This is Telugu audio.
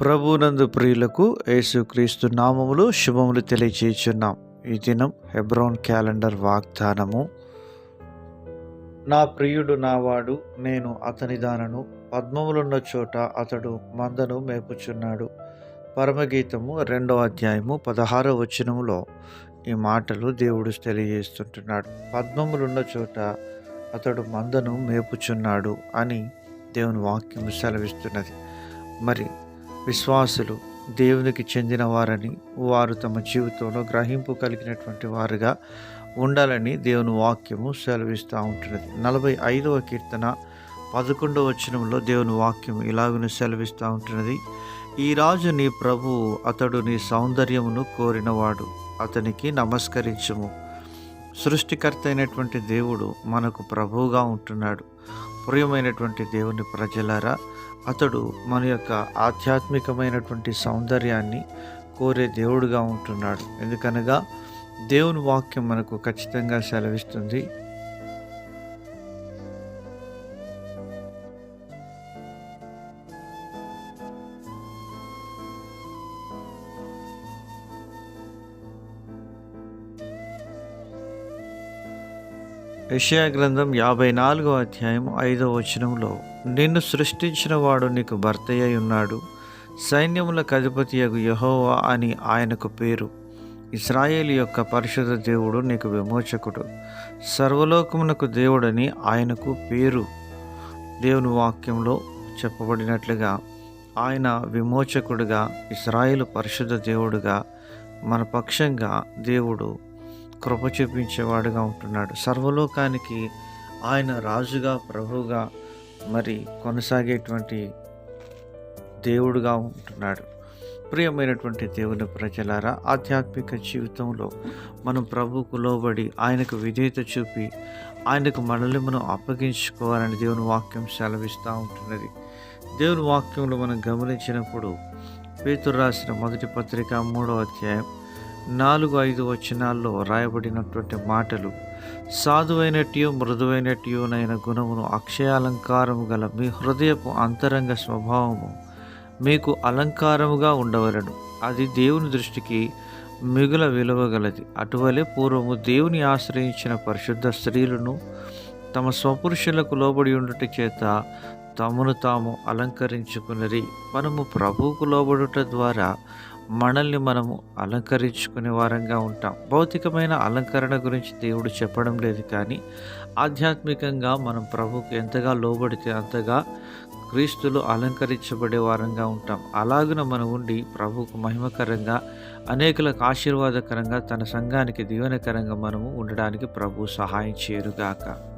ప్రభునందు ప్రియులకు యేసుక్రీస్తు నామములు శుభములు తెలియజేయుచున్నాం ఈ దినం హెబ్రోన్ క్యాలెండర్ వాగ్దానము. నా ప్రియుడు నావాడు నేను అతని దానను పద్మములున్న చోట అతడు మందను మేపుచున్నాడు. పరమగీతము రెండో అధ్యాయము పదహారో వచనములో ఈ మాటలు దేవుడు తెలియజేస్తుంటున్నాడు. పద్మములున్న చోట అతడు మందను మేపుచున్నాడు అని దేవుని వాక్యం సెలవిస్తున్నది. మరి విశ్వాసులు దేవునికి చెందిన వారని వారు తమ జీవితంలో గ్రహింపు కలిగినటువంటి వారుగా ఉండాలని దేవుని వాక్యము సెలవిస్తూ ఉంటున్నది. నలభై ఐదవ కీర్తన పదకొండవ వచనంలో దేవుని వాక్యం ఇలాగను సెలవిస్తూ ఉంటున్నది. ఈ రాజు నీ ప్రభువు అతడు నీ సౌందర్యమును కోరినవాడు అతనికి నమస్కరించము. సృష్టికర్త అయినటువంటి దేవుడు మనకు ప్రభువుగా ఉంటున్నాడు. ప్రియమైనటువంటి దేవుని ప్రజలారా అతడు మన యొక్క ఆధ్యాత్మికమైనటువంటి సౌందర్యాన్ని కోరే దేవుడుగా ఉంటున్నాడు. ఎందుకనగా దేవుని వాక్యం మనకు ఖచ్చితంగా సెలవిస్తుంది. యషయా గ్రంథం యాభై నాలుగో అధ్యాయం ఐదవ వచనంలో నిన్ను సృష్టించిన వాడు నీకు భర్తయ్య ఉన్నాడు. సైన్యములకు అధిపతియగు యహోవా అని ఆయనకు పేరు. ఇస్రాయేల్ యొక్క పరిశుద్ధ దేవుడు నీకు విమోచకుడు. సర్వలోకమునకు దేవుడని ఆయనకు పేరు. దేవుని వాక్యంలో చెప్పబడినట్లుగా ఆయన విమోచకుడుగా ఇస్రాయేల్ పరిశుద్ధ దేవుడుగా మన పక్షంగా దేవుడు కృప చూపించేవాడుగా ఉంటున్నాడు. సర్వలోకానికి ఆయన రాజుగా ప్రభువుగా మరి కొనసాగేటువంటి దేవుడుగా ఉంటున్నాడు. ప్రియమైనటువంటి దేవుని ప్రజలారా ఆధ్యాత్మిక జీవితంలో మనం ప్రభువుకు లోబడి ఆయనకు విధేయత చూపి ఆయనకు మనల్ని మనం అప్పగించుకోవాలని దేవుని వాక్యం సెలవిస్తూ ఉంటున్నది. దేవుని వాక్యంలో మనం గమనించినప్పుడు పేతురు రాసిన మొదటి పత్రిక మూడో అధ్యాయం నాలుగు ఐదు వచనాల్లో రాయబడినటువంటి మాటలు సాధువైనట్టు మృదువైనట్టునైన గుణమును అక్షయాలంకారము గల మీ హృదయపు అంతరంగ స్వభావము మీకు అలంకారముగా ఉండవలను. అది దేవుని దృష్టికి మిగుల విలువగలది అటువలే పూర్వము దేవుని ఆశ్రయించిన పరిశుద్ధ స్త్రీలను తమ స్వపురుషులకు లోబడి ఉండుట చేత తమను తాము అలంకరించుకున్నది. మనము ప్రభువుకు లోబడుట ద్వారా మనల్ని మనము అలంకరించుకునే వారంగా ఉంటాం. భౌతికమైన అలంకరణ గురించి దేవుడు చెప్పడం లేదు కానీ ఆధ్యాత్మికంగా మనం ప్రభుకు ఎంతగా లోబడితే అంతగా క్రీస్తులు అలంకరించబడే వారంగా ఉంటాం. అలాగున మనం ఉండి ప్రభుకు మహిమకరంగా అనేకులకు ఆశీర్వాదకరంగా తన సంఘానికి దీవెనకరంగా మనము ఉండడానికి ప్రభు సహాయం చేయరుగాక